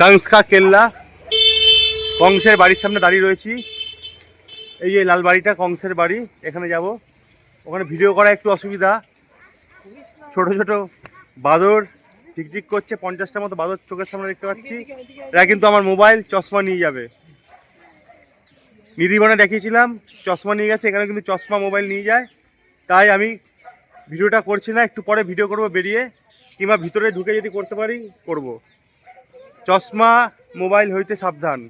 কাংসকা কেল্লা। কংসের বাড়ির সামনে দাঁড়িয়ে রয়েছি। এই যে লাল বাড়িটা, কংসের বাড়ি, এখানে যাব। ওখানে ভিডিও করা একটু অসুবিধা। ছোট ছোট বাদর ঝিকঝিক করছে পঞ্চাশটার মতো বাদর চোখের সামনে দেখতে পাচ্ছি। এরা কিন্তু আমার মোবাইল, চশমা নিয়ে যাবে। নিধিবনে দেখিয়েছিলাম, চশমা নিয়ে গেছে, এখানে কিন্তু চশমা মোবাইল নিয়ে যায়। তাই আমি ভিডিওটা করছি না, একটু পরে ভিডিও করব, বেরিয়ে কিংবা ভিতরে ঢুকে যদি করতে পারি, করব। চশমা মোবাইল হইতে সাবধান।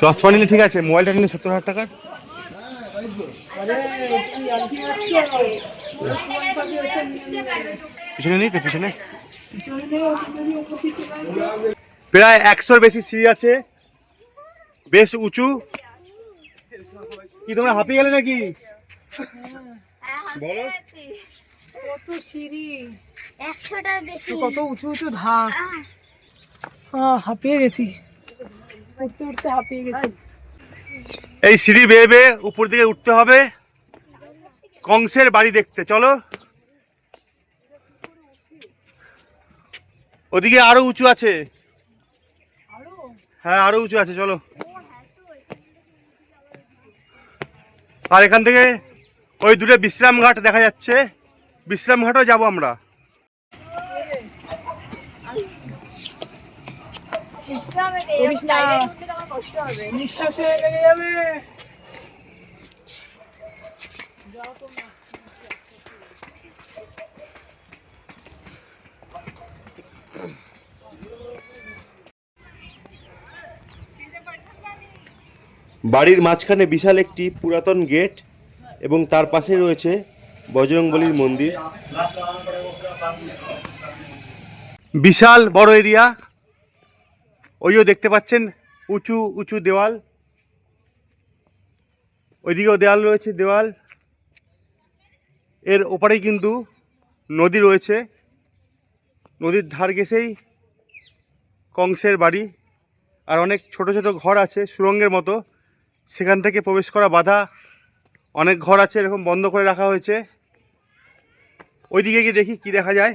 চশমা নিলে ঠিক আছে মোবাইলটা নিলে সত্তর হাজার টাকার। পিছনে নেই তো পিছনে। প্রায় একশোর বেশি সিঁড়ি আছে। বেশ উঁচু। কি তোমরা হাঁপিয়ে গেলে নাকি? বলো। কত সিঁড়ি। একশোটা বেশি। কত উঁচু উঁচু ধাপ হ্যাঁ হাঁপিয়ে গেছি। উঠতে উঠতে হাঁপিয়ে গেছি। এই সিঁড়ি বেয়ে বেয়ে উপর দিকে উঠতে হবে। কংসের বাড়ি দেখতে চলো। ওদিকে আরও উঁচু আছে। আরও? হ্যাঁ আরও উঁচু আছে চলো। আর এখান থেকে ওই দূরে বিশ্রাম ঘাট দেখা যাচ্ছে। বিশ্রাম ঘাটও যাব আমরা। বাড়ির মাঝখানে বিশাল একটি পুরাতন গেট। এবং তার পাশে রয়েছে বজরংবলীর মন্দির। বিশাল বড় এরিয়া। ওইও দেখতে পাচ্ছেন, উঁচু উঁচু দেওয়াল। ওইদিকেও দেওয়াল রয়েছে, দেওয়াল। এর ওপারেই কিন্তু নদী রয়েছে। নদীর ধার গেছেই কংসের বাড়ি। আর অনেক ছোট ছোট ঘর আছে সুরঙ্গের মতো। সেখান থেকে প্রবেশ করা বাধা অনেক ঘর আছে এরকম বন্ধ করে রাখা হয়েছে। ওইদিকে গিয়ে দেখি কি দেখা যায়।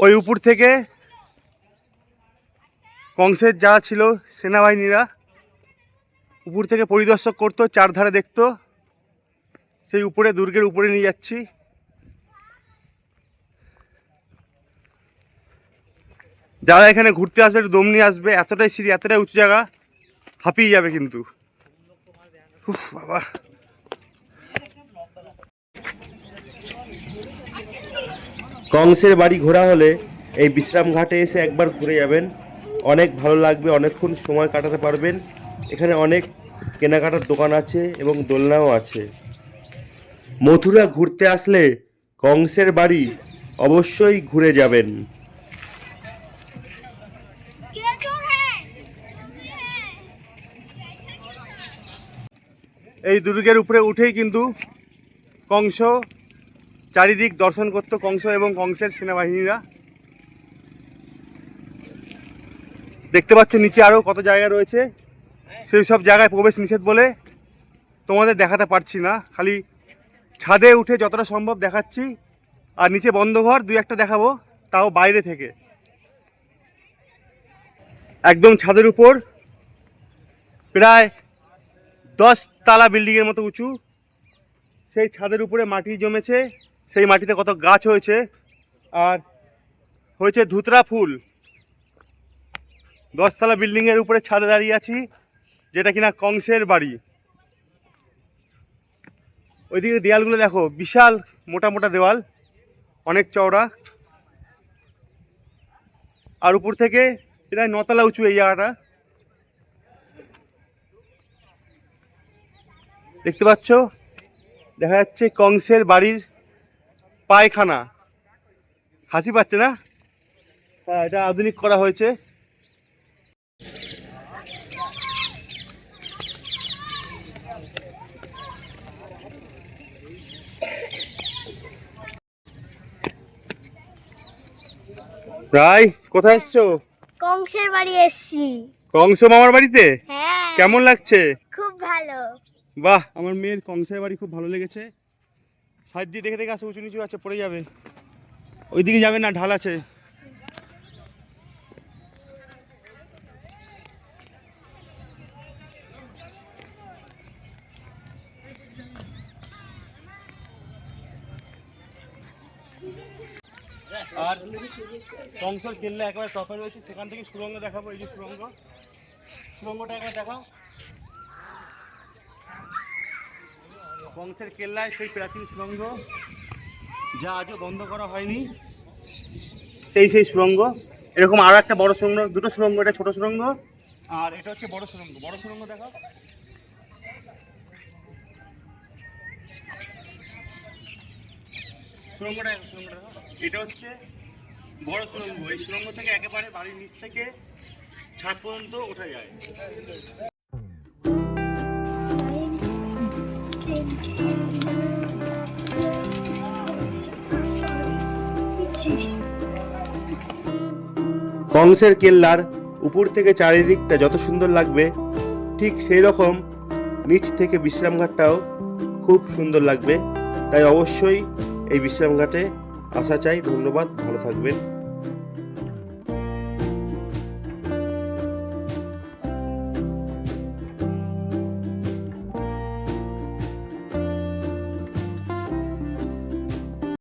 ওই উপর থেকে কংসের যা ছিল, সেনাবাহিনীরা উপর থেকে পরিদর্শক করতো, চারধারে দেখতো। সেই উপরে, দুর্গের উপরে নিয়ে যাচ্ছি। যারা এখানে ঘুরতে আসবে, একটু দম নিয়ে আসবে, এতটাই সিঁড়ি, এতটাই উঁচু জায়গা, হাঁপিয়ে যাবে কিন্তু। বাবা। কংসের বাড়ি ঘোরা হলে এই বিশ্রাম ঘাটে এসে একবার ঘুরে যাবেন। অনেক ভালো লাগবে, অনেকক্ষণ সময় কাটাতে পারবেন। এখানে অনেক কেনাকাটার দোকান আছে এবং দোলনাও আছে। মথুরা ঘুরতে আসলে কংসের বাড়ি অবশ্যই ঘুরে যাবেন কে চোর হ্যাঁ এই দুর্গের উপরে উঠেই কিন্তু কংস চারিদিক দর্শন করতো কংস এবং কংসের সেনাবাহিনীরা। দেখতে পাচ্ছ নিচে আরও কত জায়গা রয়েছে? সেই সব জায়গায় প্রবেশ নিষেধ বলে তোমাদের দেখাতে পারছি না। খালি ছাদে উঠে যতটা সম্ভব দেখাচ্ছি। আর নিচে বন্ধ ঘর দুই একটা দেখাবো, তাও বাইরে থেকে। একদম ছাদের উপর। প্রায় দশ তালা বিল্ডিংয়ের মতো উঁচু। সেই ছাদের উপরে মাটি জমেছে। সেই মাটিতে কত গাছ হয়েছে। আর হয়েছে ধুতরা ফুল। দশতলা বিল্ডিংয়ের উপরে ছাদে দাঁড়িয়ে আছি, যেটা কিনা কংসের বাড়ি। ওইদিকে দেয়ালগুলো দেখো, বিশাল মোটা মোটা দেওয়াল, অনেক চওড়া। আর উপর থেকে প্রায় নতলা উঁচু এই জায়গাটা। দেখতে পাচ্ছ? দেখা যাচ্ছে কংসের বাড়ির পায়খানা। হাসি পাচ্ছে না? হ্যাঁ এটা আধুনিক করা হয়েছে। প্রায় কোথায় এসছো? কংসের বাড়ি এসছি। কংস মামার বাড়িতে? হ্যাঁ। কেমন লাগছে? খুব ভালো। বাহ, আমার মেয়ের কংসের বাড়ি খুব ভালো লেগেছে। সাইড দিয়ে দেখে দেখে আসে, উঁচু নিচু আছে, পড়ে যাবে। ওইদিকে যাবে না, ঢাল আছে। আর কংসর খেললে একেবারে টপে রয়েছে, সেখান থেকে সুরঙ্গ দেখাবো, এই যে সুরঙ্গ। সুরঙ্গটা একবার দেখাও। কংসের কেল্লায় সেই প্রাচীন সুরঙ্গ যা আজও বন্ধ করা হয়নি। সেই সেই সুরঙ্গ। এরকম আরও একটা বড় সুরঙ্গ, দুটো সুরঙ্গ, এটা ছোট সুরঙ্গ। আর এটা হচ্ছে বড় সুরঙ্গ। বড় সুরঙ্গ দেখো সুরঙ্গটা সুরঙ্গটা এটা হচ্ছে বড় সুরঙ্গ। এই সুরঙ্গ থেকে একেবারে বাড়ির নিচ থেকে ছাদ পর্যন্ত ওঠা যায়। কংসের কেল্লার উপর থেকে চারিদিকটা যত সুন্দর লাগবে, ঠিক সেই রকম নিচ থেকে বিশ্রামঘাটটাও খুব সুন্দর লাগবে। তাই অবশ্যই এই বিশ্রামঘাটে আসা চাই। ধন্যবাদ। ভালো থাকবেন।